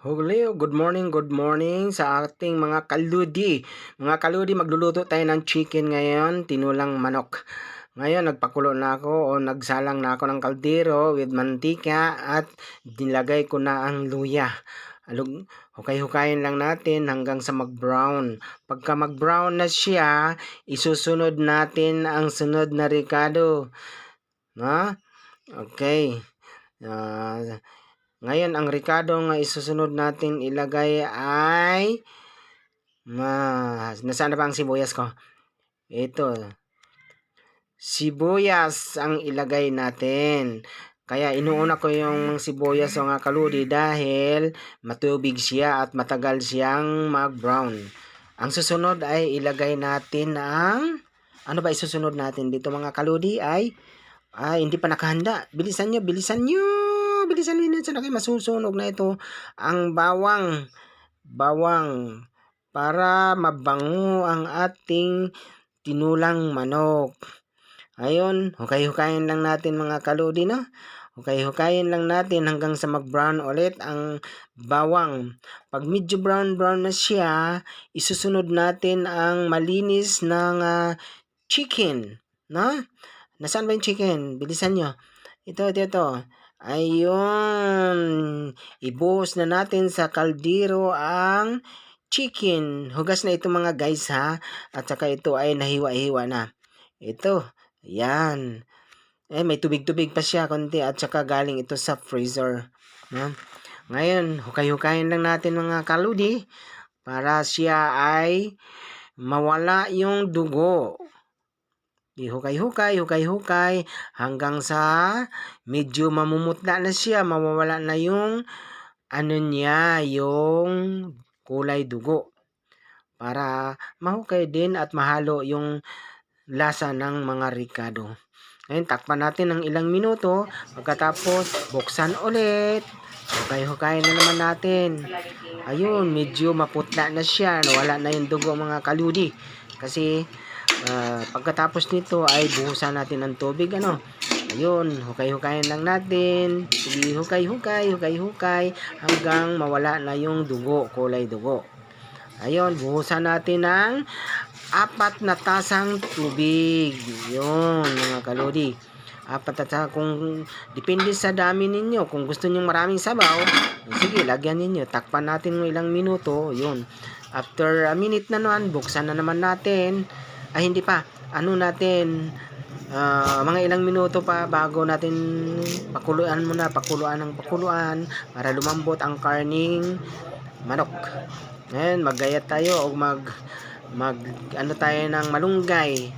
Hulyo, good morning, good morning sa ating mga kaludi. Mga kaludi, magluluto tayo ng chicken ngayon, tinulang manok. Ngayon, nagpakulo na ako o nagsalang na ako ng kaldero with mantika at nilagay ko na ang luya. Alug, hukay-hukayin lang natin hanggang sa mag-brown. Pagka mag-brown na siya, isusunod natin ang sunod na ricado. Na? Okay. Ah, ngayon, ang ricado nga isusunod natin ilagay ay ma nasaan na ba ang sibuyas ko? Ito. Sibuyas ang ilagay natin. Kaya inuuna ko yung sibuyas o nga kaludi dahil matubig siya at matagal siyang mag-brown. Ang susunod ay ilagay natin ang ano ba isusunod natin dito mga kaludi ay ay hindi pa nakahanda. Bilisan nyo, bilisan nyo bilisan nyo na kayo masusunog na ito ang bawang bawang para mabango ang ating tinulang manok. Ayun, hukay-hukayin lang natin mga kaludi no. Hukay-hukayin lang natin hanggang sa mag-brown ulit ang bawang. Pag medyo brown-brown na siya, isusunod natin ang malinis ng uh, chicken. No? Nasaan ba yung chicken? Bilisan nyo. Ito, ito, ito. Ayun. Ibuhos na natin sa kaldero ang chicken. Hugas na ito mga guys ha. At saka ito ay nahiwa-hiwa na. Ito. Yan. Eh, may tubig-tubig pa siya konti at saka galing ito sa freezer. No? Ngayon, hukay-hukayin lang natin mga kaludi para siya ay mawala yung dugo. Ihukay-hukay, hukay-hukay hanggang sa medyo mamumutla na siya, mawawala na yung ano niya, yung kulay dugo. Para mahukay din at mahalo yung lasa ng mga ricado. Ngayon, takpan natin ng ilang minuto. Pagkatapos, buksan ulit. Hukay-hukay na naman natin. Ayun, medyo maputla na siya. Nawala na yung dugo mga kaludi. Kasi Uh, pagkatapos nito ay buhusan natin ng tubig ano. Ayun, hukay-hukayin lang natin. Sige, hukay-hukay, hukay-hukay hanggang mawala na yung dugo, kulay dugo. Ayun, buhusan natin ng apat na tasang tubig. Yun, mga kalodi. Apat na tasang, kung depende sa dami ninyo. Kung gusto niyo maraming sabaw, sige, lagyan ninyo. Takpan natin ng ilang minuto. Yun. After a minute na naman, buksan na naman natin ay hindi pa. Ano natin uh, mga ilang minuto pa bago natin pakuluan muna pakuluan ng pakuluan para lumambot ang karning manok. Ngayon maggayat tayo o mag mag ano tayo ng malunggay.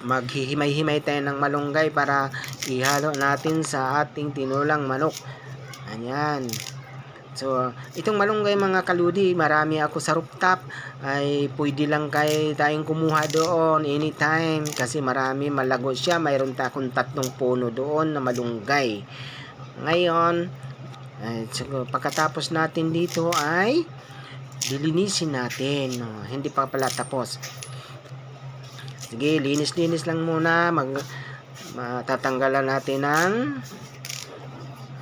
Maghihimay-himay tayo ng malunggay para ihalo natin sa ating tinulang manok. Ayan So, itong malunggay mga kaludi, marami ako sa rooftop. Ay pwede lang kay tayong kumuha doon anytime kasi marami malago siya. Mayroon ta akong tatlong puno doon na malunggay. Ngayon, ay, so, pagkatapos natin dito ay lilinisin natin. No? Hindi pa pala tapos. Sige, linis-linis lang muna. Mag, matatanggalan natin ng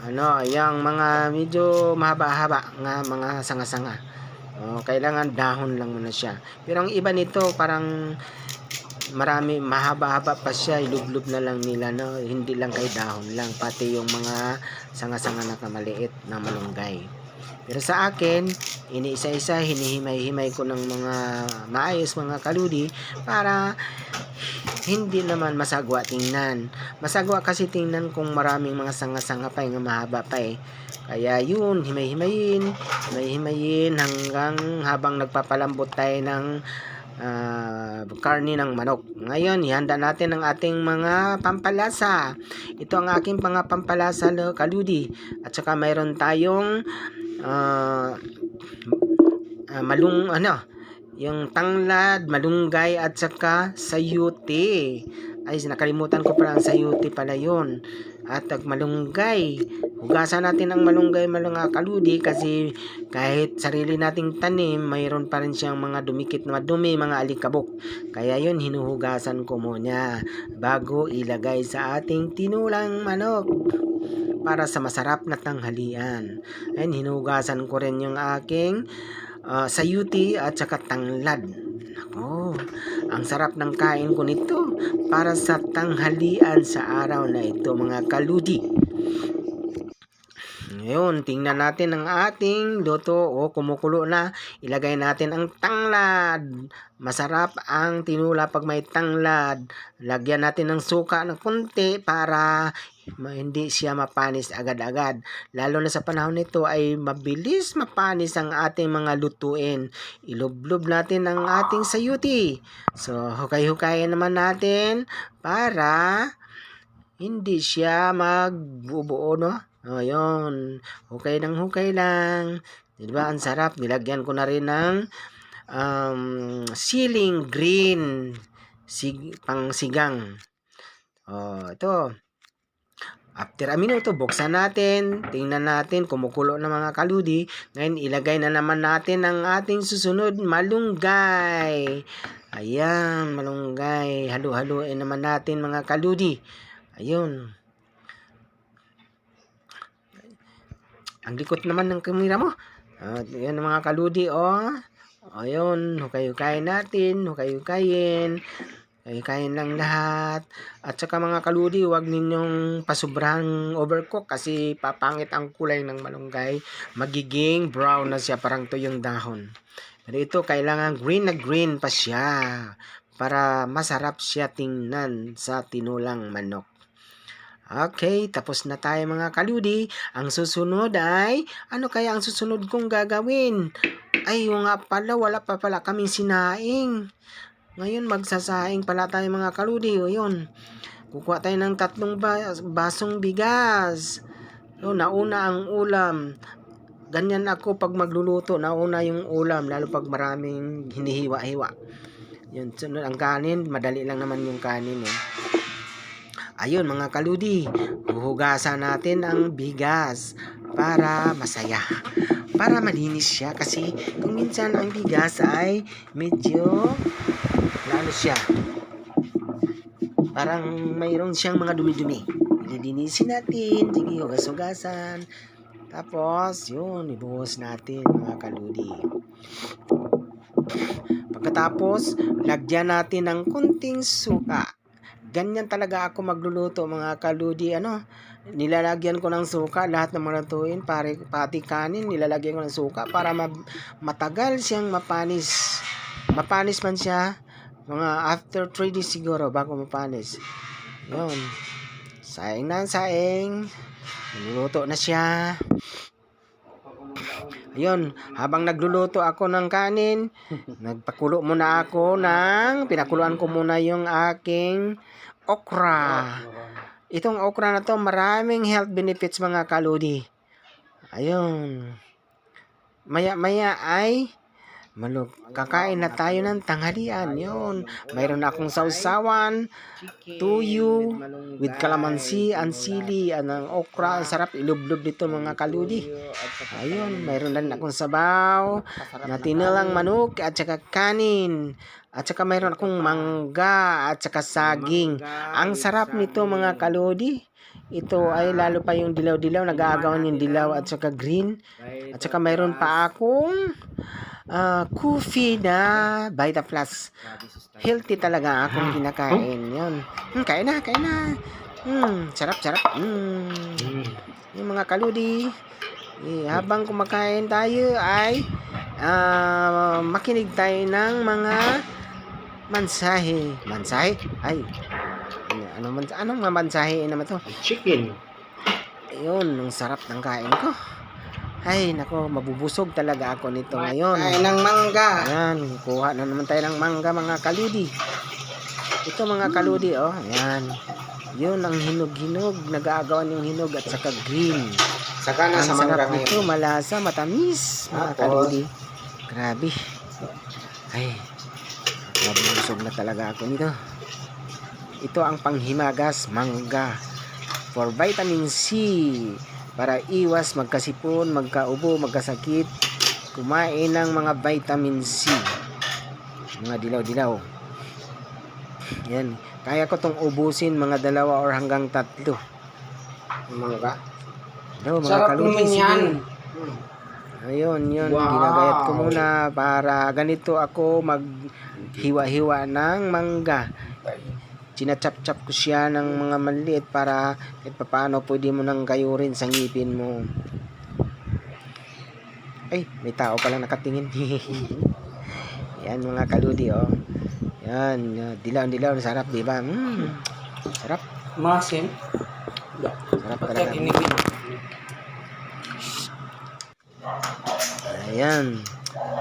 ano, yung mga medyo mahaba-haba nga mga sanga-sanga. Oh, kailangan dahon lang muna siya. Pero ang iba nito parang marami mahaba-haba pa siya, ilublob na lang nila no, hindi lang kay dahon lang pati yung mga sanga-sanga na kamaliit na malunggay. Pero sa akin, iniisa-isa hinihimay-himay ko ng mga maayos mga kaludi para hindi naman masagwa tingnan. Masagwa kasi tingnan kung maraming mga sanga-sanga pa yung mahaba pa eh. Kaya yun, himay-himayin, himay-himayin hanggang habang nagpapalambot tayo ng uh, karni ng manok. Ngayon, ihanda natin ang ating mga pampalasa. Ito ang aking mga pampalasa kaludi. At saka mayroon tayong uh, malung ano yung tanglad, malunggay at saka sayuti. Ay, nakalimutan ko pala ang sayuti pala yun. At ang malunggay. Hugasan natin ang malunggay malunga kaludi kasi kahit sarili nating tanim, mayroon pa rin siyang mga dumikit na madumi, mga alikabok. Kaya yun, hinuhugasan ko muna bago ilagay sa ating tinulang manok. Para sa masarap na tanghalian. Ayan, hinugasan ko rin yung aking ah, sayuti at saka tanglad. Ako, ang sarap ng kain ko nito para sa tanghalian sa araw na ito mga kaludi. Ngayon, tingnan natin ang ating luto o kumukulo na. Ilagay natin ang tanglad. Masarap ang tinula pag may tanglad. Lagyan natin ng suka ng kunti para hindi siya mapanis agad-agad. Lalo na sa panahon nito ay mabilis mapanis ang ating mga lutuin. Ilublob natin ang ating sayuti. So, hukay-hukayin naman natin para hindi siya magbubuo, no? O, yun. Hukay ng hukay lang. Di ba? Ang sarap. Nilagyan ko na rin ng um, ceiling green sig pang sigang. O, ito. After a minuto, buksan natin. Tingnan natin, kumukulo na mga kaludi. Ngayon, ilagay na naman natin ang ating susunod, malunggay. Ayan, malunggay. Halu-haluin naman natin mga kaludi. Ayun. Ang likot naman ng kamera mo. At yan mga kaludi, oh. Ayun, hukay-hukayin natin, hukay-hukayin. Hukay-hukayin lang lahat. At saka mga kaludi, huwag ninyong pasubrang overcook kasi papangit ang kulay ng malunggay. Magiging brown na siya, parang to yung dahon. Pero ito, kailangan green na green pa siya para masarap siya tingnan sa tinulang manok. Okay, tapos na tayo mga kaludi. Ang susunod ay, ano kaya ang susunod kong gagawin? Ay, nga pala, wala pa pala kaming sinaing. Ngayon, magsasaing pala tayo mga kaludi. O yun, kukuha tayo ng tatlong ba- basong bigas. So, nauna ang ulam. Ganyan ako pag magluluto, nauna yung ulam, lalo pag maraming hinihiwa-hiwa. Yun, sunod ang kanin, madali lang naman yung kanin eh. Ayun mga kaludi, huhugasan natin ang bigas para masaya. Para malinis siya kasi kung minsan ang bigas ay medyo lalo siya. Parang mayroon siyang mga dumi-dumi. Lilinisin natin, sige hugas-hugasan. Tapos, yun, ibuhos natin mga kaludi. Pagkatapos, lagyan natin ng kunting suka. Ganyan talaga ako magluluto mga kaludi. Ano, nilalagyan ko ng suka lahat ng mga lutuin, pare, pati kanin, nilalagyan ko ng suka para ma- matagal siyang mapanis. Mapanis man siya, mga after 3 days siguro bago mapanis. Yun. Saing na saing. Niluluto na siya. Ayun, habang nagluluto ako ng kanin, nagpakulo muna ako ng, pinakuluan ko muna yung aking okra. Itong okra na to, maraming health benefits mga kaludi. Ayun. Maya-maya ay Maluk, kakain na tayo ng tanghalian. Yun. Mayroon akong sausawan, tuyo, with calamansi, and sili, ang okra. Ang sarap ilublob dito mga kaludi. Ayun, mayroon din akong sabaw, na tinilang manok, at saka kanin. At saka mayroon akong mangga, at saka saging. Ang sarap nito mga kaludi. Ito ay lalo pa yung dilaw-dilaw, nag-aagawan yung dilaw at saka green. At saka mayroon pa akong ah, coffee na Vita Plus. Healthy talaga akong kinakain. Yun. Hmm, kain na, kain na. Hmm, sarap, sarap. Hmm. Yung mga kaludi. Eh, habang kumakain tayo ay ah, makinig tayo ng mga mansahe. Mansahe? Ay. Ano, man, anong mga mansahe naman to? Chicken. Ayun, ang sarap ng kain ko. Ay, nako, mabubusog talaga ako nito ngayon. Kain ng mangga. Ayan, kuha na naman tayo ng mangga mga kaludi. Ito mga kaludi, oh. Ayan. Yun ang hinog-hinog. Nag-aagawan yung hinog at saka green. Saka na Ang sa mangga ngayon. nito, malasa, matamis. Mga Tapos? kaludi. Grabe. Ay, mabusog na talaga ako nito. Ito ang panghimagas, mangga. For vitamin C. Para iwas magkasipon, magkaubo, magkasakit. Kumain ng mga vitamin C. Mga dilaw-dilaw. Yan. Kaya ko tong ubusin mga dalawa or hanggang tatlo. Mangga. Daw, mga Sarap naman yan. Ayun, yun. Wow. Ginagayat ko muna para ganito ako maghiwa-hiwa ng mangga. Chinachap-chap ko siya ng mga maliit para kahit paano pwede mo nang gayurin sa ngipin mo. Ay, may tao pala nakatingin. Yan mga kaludi, oh. Yan, uh, dilaw-dilaw, sarap, di ba? Mm, sarap, Masim. sarap talaga. Ayan.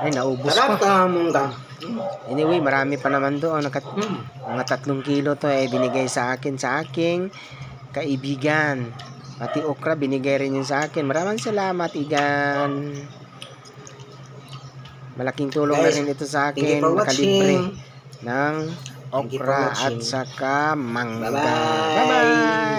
Ay, naubos Sarap ko. ka mungga. Anyway, marami pa naman doon. Nakat Hmm. mga tatlong kilo to eh binigay sa akin sa aking kaibigan. Pati okra binigay rin yun sa akin. Maraming salamat, Igan. Malaking tulong na Guys, rin ito sa akin. watching. ng okra at saka mangga. Bye-bye.